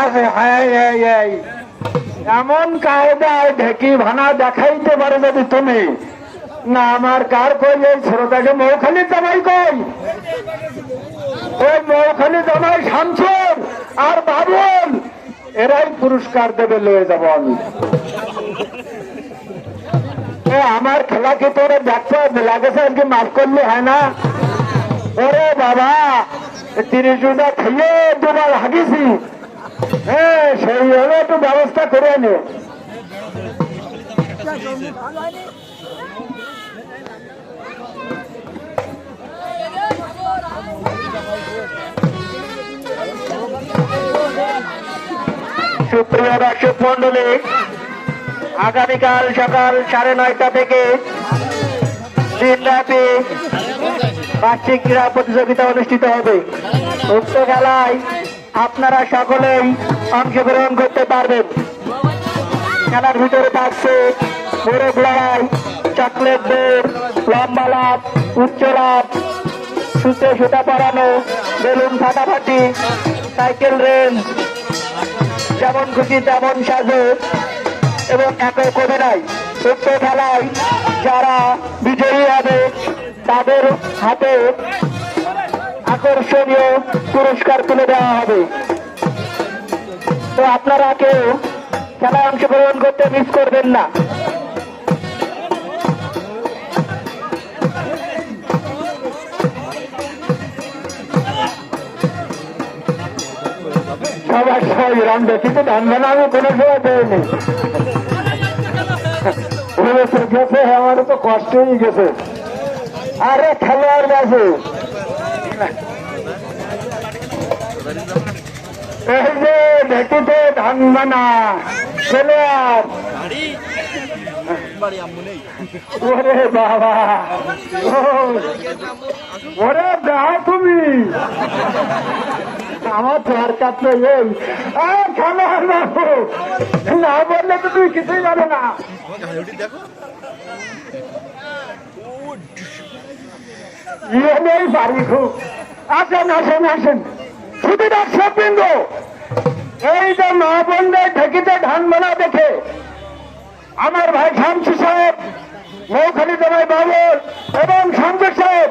আরে, হায় এমন কায়দায় ঢেকি ভানা দেখাইতে পারে যদি তুমি। না, আমার কার কই এই ছোটটাকে মৌখালি জামাই কই? ওই মৌখালি জামাই শামসুর আর বাবুল, এরাই পুরস্কার দেবে লয়ে যাব আমি। আমার খেলা কি তোরে দেখতে লাগেছে আজকে মাফ করলে হয় না? ওরে বাবা তিরিশ জুটা খেয়ে দুবার হাগিছি। হ্যাঁ সেই হলে একটু ব্যবস্থা করে নে সুপ্রিয় দর্শক মন্ডলী আগামীকাল সকাল সাড়ে নয়টা থেকে দিনব্যাপী বার্ষিক ক্রীড়া প্রতিযোগিতা অনুষ্ঠিত হবে। উক্ত খেলায় আপনারা সকলেই অংশগ্রহণ করতে পারবেন। খেলার ভিতরে থাকছে মোরগ লড়াই চকলেট বের লম্বা লাভ উচ্চ লাভ সুতে সুতা পরানো, বেলুন ফাটাফাটি, সাইকেল রেঞ্জ যেমন খুশি তেমন সাজে, এবং একক অভিনয় উক্ত খেলায় যারা বিজয়ী হবে, তাদের হাতে আকর্ষণীয় পুরস্কার তুলে দেওয়া হবে। তো আপনারা কেউ খেলায় অংশগ্রহণ করতে মিস করবেন না। সবার সবাই রান কিন্তু ধান বানা আমি কোনো সময় বলেছে গেছে আমার তো কষ্ট হয়ে গেছে। আরে খেলোয়াড় গেছে এই যে ভেটিতে ধান বানা খেলোয়াড় ওরে বাবা ওরে দাও তুমি আমার দরকার তো এই বাবু না বললে তো তুই কিছুই জানো না ইয়ে নেই বাড়ি খুব আসেন আসেন আসেন। শুধু দর্শক এই যে মা বোনদের ঢেকিতে ধান বানা দেখে, আমার ভাই শামসু সাহেব, মৌখালি জমাই বাবুর এবং শঙ্কর সাহেব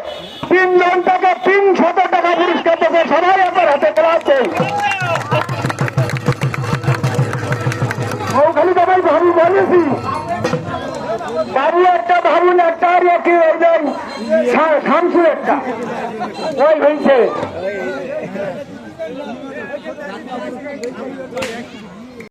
তিনজন টাকা তিনশত টাকা পুরস্কার দেবে সবাই আপনার হাতে আছে মৌখালি জমাই বাবু বলেছি বাবু একটা ভাবুন একটা আর একই ওই হয়েছে